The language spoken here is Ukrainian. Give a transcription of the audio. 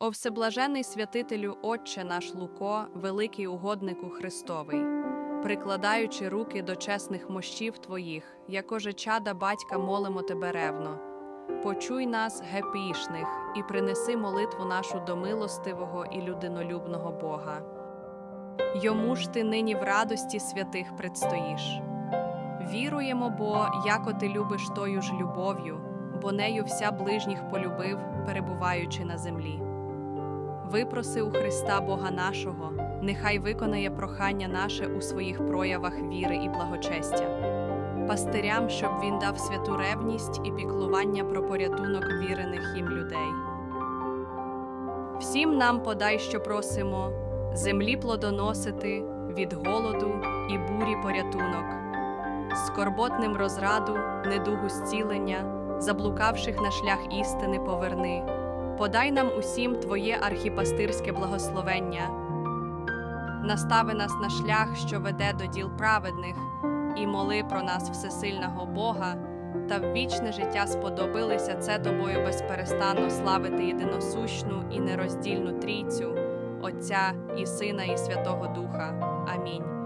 О всеблажений святителю Отче наш Луко, великий угоднику Христовий, прикладаючи руки до чесних мощів Твоїх, якоже чада батька молимо Тебе ревно. Почуй нас, гепішних, і принеси молитву нашу до милостивого і людинолюбного Бога. Йому ж ти нині в радості святих предстоїш. Віруємо, бо яко ти любиш тою ж любов'ю, бо нею вся ближніх полюбив, перебуваючи на землі. Випроси у Христа Бога нашого, нехай виконає прохання наше у своїх проявах віри і благочестя, пастирям, щоб він дав святу ревність і піклування про порятунок вірених їм людей. Всім нам подай, що просимо, землі плодоносити, від голоду і бурі порятунок, скорботним розраду, недугу зцілення, заблукавших на шлях істини поверни. Подай нам усім Твоє архіпастирське благословення. Настави нас на шлях, що веде до діл праведних, і моли про нас всесильного Бога, та в вічне життя сподобилися це тобою безперестанно славити єдиносущну і нероздільну трійцю, Отця і Сина, і Святого Духа. Амінь.